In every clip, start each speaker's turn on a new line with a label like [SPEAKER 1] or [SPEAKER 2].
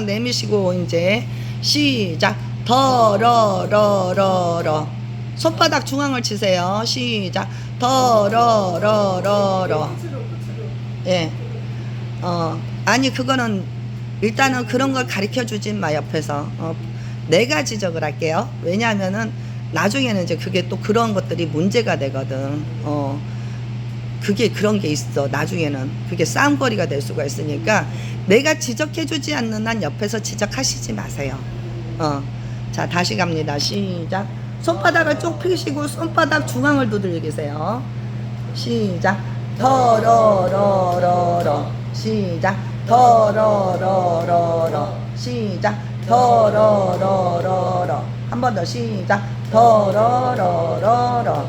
[SPEAKER 1] 내미시고 이제 시작. 더러러러러. 손바닥 중앙을 치세요. 시작. 더러러러러. 예. 어 아니 그거는 일단은 그런 걸 가르쳐 주진 마 옆에서. 어, 내가 지적을 할게요. 왜냐하면은 나중에는 이제 그게 또 그런 것들이 문제가 되거든. 어 그게 그런 게 있어. 나중에는 그게 싸움거리가 될 수가 있으니까 내가 지적해주지 않는 한 옆에서 지적하시지 마세요. 어 자 다시 갑니다. 시작. 손바닥을 쭉 펴시고 손바닥 중앙을 두들기세요. 시작. 더러러러러. 시작. 더러러러러. 시작. 더러러러러. 한 번 더. 시작. 더러러러러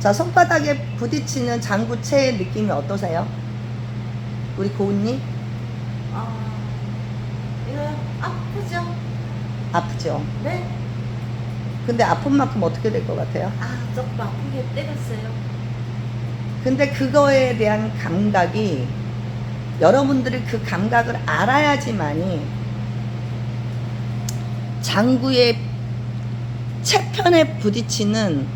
[SPEAKER 1] 자, 손바닥에 부딪히는 장구체의 느낌이 어떠세요? 우리 고은님?
[SPEAKER 2] 아, 이거 아프죠?
[SPEAKER 1] 아프죠?
[SPEAKER 2] 네?
[SPEAKER 1] 근데 아픈 만큼 어떻게 될 것 같아요?
[SPEAKER 2] 아, 조금 아프게 때렸어요.
[SPEAKER 1] 근데 그거에 대한 감각이 여러분들이 그 감각을 알아야지만이 장구의 채편에 부딪히는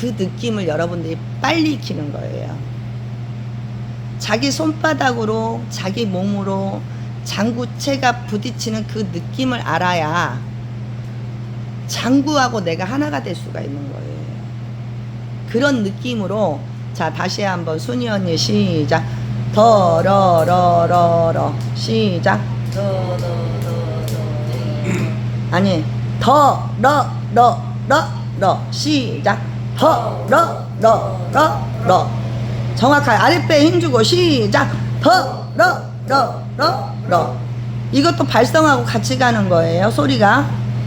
[SPEAKER 1] 그 느낌을 여러분들이 빨리 익히는 거예요. 자기 손바닥으로 자기 몸으로 장구채가 부딪히는 그 느낌을 알아야 장구하고 내가 하나가 될 수가 있는 거예요. 그런 느낌으로 자 다시 한번 순이 언니 시작. 더러러러러. 시작. 아니 더러러러러. 시작 더 러 러 러 러 정확하게 아랫배에 힘주고 시작 더 러 러 러 러 이것도 발성하고 같이 가는 거예요 소리가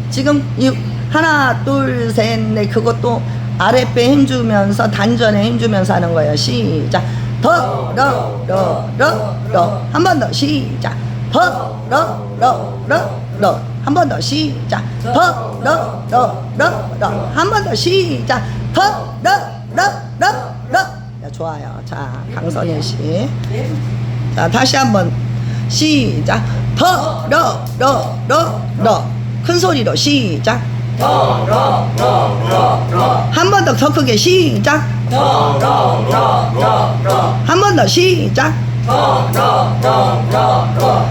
[SPEAKER 1] 지금 이 하나 둘 셋 넷 그것도 아랫배 힘주면서 단전에 힘주면서 하는 거예요 시작 더 러 러 러 러 한 번 더 시작 더 러 러 러 러 한 번 더 시작 더 러 러 러 러 한 번 더 시작 더러러러러 자, 좋아요 자 강선희 씨 자, 다시 한번 시작. 더, 러, 러, 러, 러. 큰 소리로 시작. 한번 더 더 크게 시작. 한번 더 시작.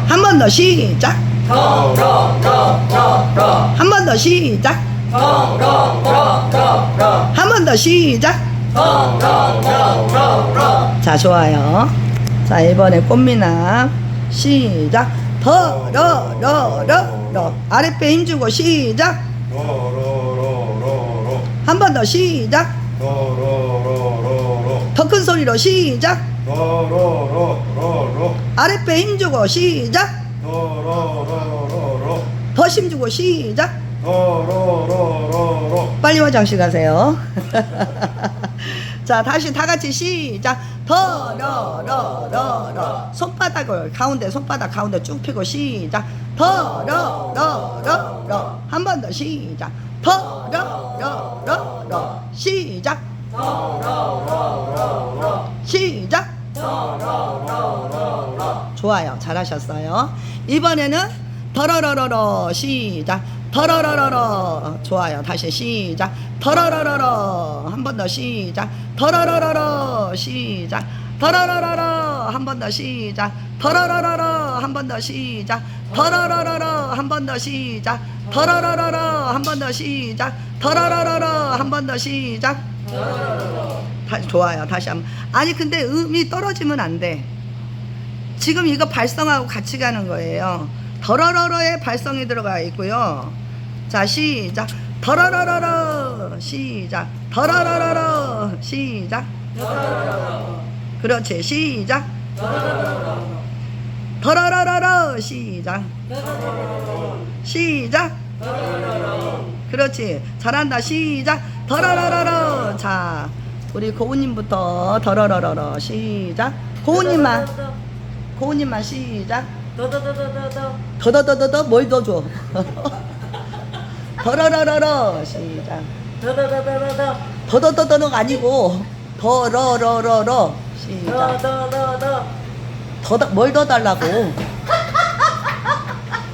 [SPEAKER 1] 한번 더 시작. 한번 더 시작. 한 번 더 시작. 자, 좋아요. 자, 이번에 꽃미남. 시작. 더, 러, 러, 러, 러. 아랫배 힘주고 시작. 한 번 더 시작. 더 큰 소리로 시작. 아랫배 힘주고 시작. 더 힘주고 시작. 빨리 화장실 가세요. 자, 다시 다 같이 시작. 더, 러, 러, 러, 러. 손바닥을 가운데, 손바닥 가운데 쭉 펴고 시작. 더, 러, 러, 러, 러. 한 번 더 시작. 더, 러, 러, 러, 러. 시작. 시작. 좋아요. 잘하셨어요. 이번에는 더러러러러 시작. 더러러러러 좋아요. 다시 시작. 더러러러러 한 번 더 시작. 더러러러러 시작. 더러러러러 한 번 더 시작. 더러러러러 한 번 더 시작. 더러러러러 한 번 더 시작. 더러러러러 한 번 더 시작. 더러러러러 한 번 더 시작. 다시 좋아요. 다시 한번. 아니 근데 음이 떨어지면 안 돼. 지금 이거 발성하고 같이 가는 거예요. 더러러러의 발성이 들어가 있고요. 자, 시작. 더러러러러 시작. 더러러러러 시작. 그렇지. 시작. 더러러러러 시작. 시작. 그렇지. 잘한다. 시작. 더러러러러. 자, 우리 고우님부터 더러러러러 시작. 고우님만. 고우님만 시작.
[SPEAKER 2] 더더더더더더.
[SPEAKER 1] 더더더더더 뭘 더 줘? 더러러러러 시작.
[SPEAKER 2] 더더더더더더.
[SPEAKER 1] 더더더더는 아니고 더러러러러 시작.
[SPEAKER 2] 더더더더.
[SPEAKER 1] 더뭘 더 달라고?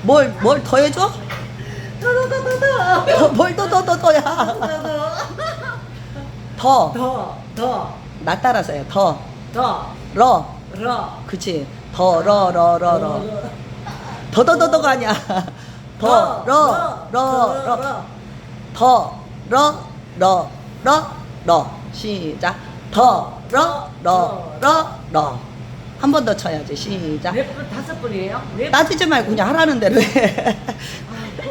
[SPEAKER 1] 뭘 뭘 더 해줘?
[SPEAKER 2] 더더더더더
[SPEAKER 1] 뭘 더 더 더 더야?
[SPEAKER 2] 더더
[SPEAKER 1] 더. 나 따라서 해. 더.
[SPEAKER 2] 더
[SPEAKER 1] 러.
[SPEAKER 2] 러
[SPEAKER 1] 그치. 더, 러, 러, 러, 러. 더더더더가 아니야. 더, 러, 러, 러. 더, 러, 러, 러, 러. 시작. 더, 러, 러, 러, 러. 한 번 더 쳐야지. 시작.
[SPEAKER 2] 몇분 다섯 분이에요? 몇
[SPEAKER 1] 따지지 말고 그냥 하라는 대로 해.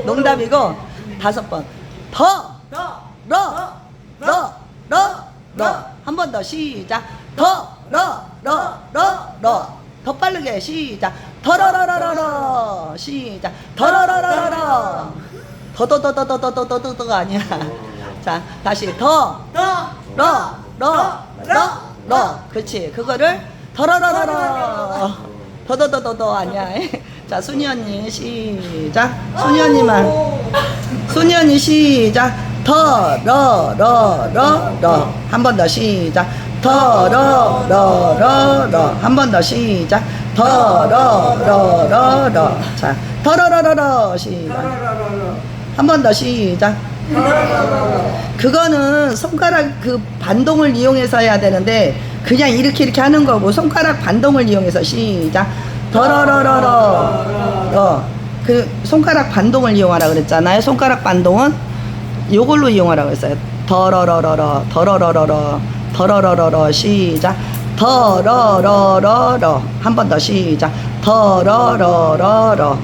[SPEAKER 1] 농담이고 다섯 번. 더,
[SPEAKER 2] 더
[SPEAKER 1] 러, 러, 러, 러. 한 번 더 시작. 더, 러, 러, 러, 러. 더 빠르게 시작. 더러러러러러. 시작. 더러러러러러. 더더더더더더더더더가 아니야. 자, 다시 더,
[SPEAKER 2] 더
[SPEAKER 1] 러, 러, 러, 러. 그렇지. 그거를 더러러러러. 더더더더더 아니야. 자, 순이 언니 시작. 순이 언니만. 순이 언니 시작. 더, 러, 러, 러, 러. 한 번 더 시작. 더, 러, 러, 러, 러. 한 번 더 시작. 더, 러, 러, 러, 러. 자, 더러러러러 시작. 한 번 더 시작. 그거는 손가락 그 반동을 이용해서 해야 되는데 그냥 이렇게 이렇게 하는 거고 손가락 반동을 이용해서 시작 더러러러러 어그 손가락 반동을 이용하라 그랬잖아요 손가락 반동은 요걸로 이용하라고 했어요 더러러러러 더러러러러 더러러러러 시작. 더러러러러. 한 번 더 시작. 더러러러러.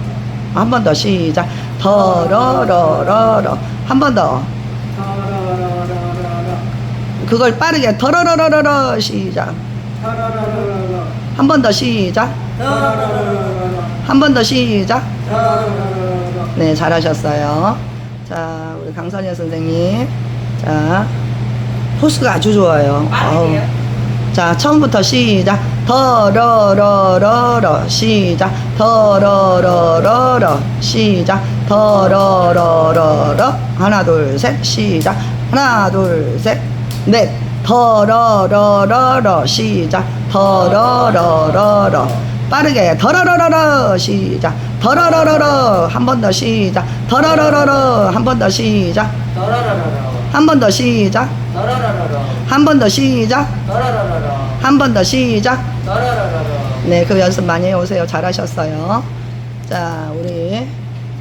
[SPEAKER 1] 한 번 더 시작. 더러러러러. 한 번 더. 그걸 빠르게 더러러러러러 시작. 한 번 더 시작. 한 번 더 시작. 네 잘하셨어요. 자 우리 강선현 선생님. 자 포스가 아주 좋아요. 자 처음부터 시작. 더러러러러. 시작. 더러러러러. 시작. 더러러러러. 하나 둘 셋. 시작. 하나 둘 셋 넷. 더러러러러. 시작. 더러러러러. 빠르게. 더러러러러. 시작. 더러러러러. 한 번 더 시작. 더러러러러. 한 번 더 시작 한 번 더 시작 한 번 더 시작 한 번 더 시작 네, 그 연습 많이 해오세요. 잘하셨어요. 자, 우리.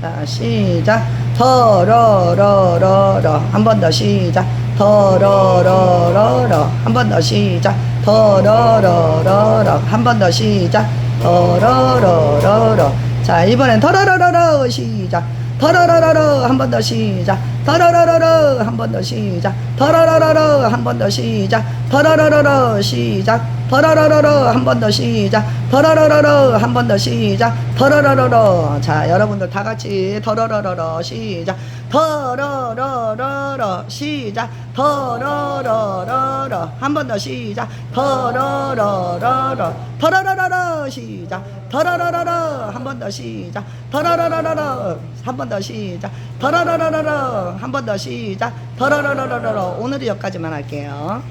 [SPEAKER 1] 자, 시작. 더러러러러. 한 번 더 시작. 더러러러러. 한 번 더 시작. 더러러러러. 한 번 더 시작. 더러러러러. 자, 이번엔 더러러러러. 시작. 더러러러러. 한 번 더 시작. 더러러러러. 한 번 더 시작. 더러러러러. 한 번 더 시작. 더러러러러. 시작. 더러러러러 한 번 더 시작 더러러러러 한 번 더 시작 더러러러러. 자 여러분들 다 같이 더러러러러 시작 더러러러러 시작 더러러러러. 한 번 더 시작 더러러러러. 더러러러러 시작 더러러러러. 한 번 더 시작 더러러러러. 한번 더 시작 더러러러러. 한번 더 시작 더러러러러. 오늘은 여기까지만 할게요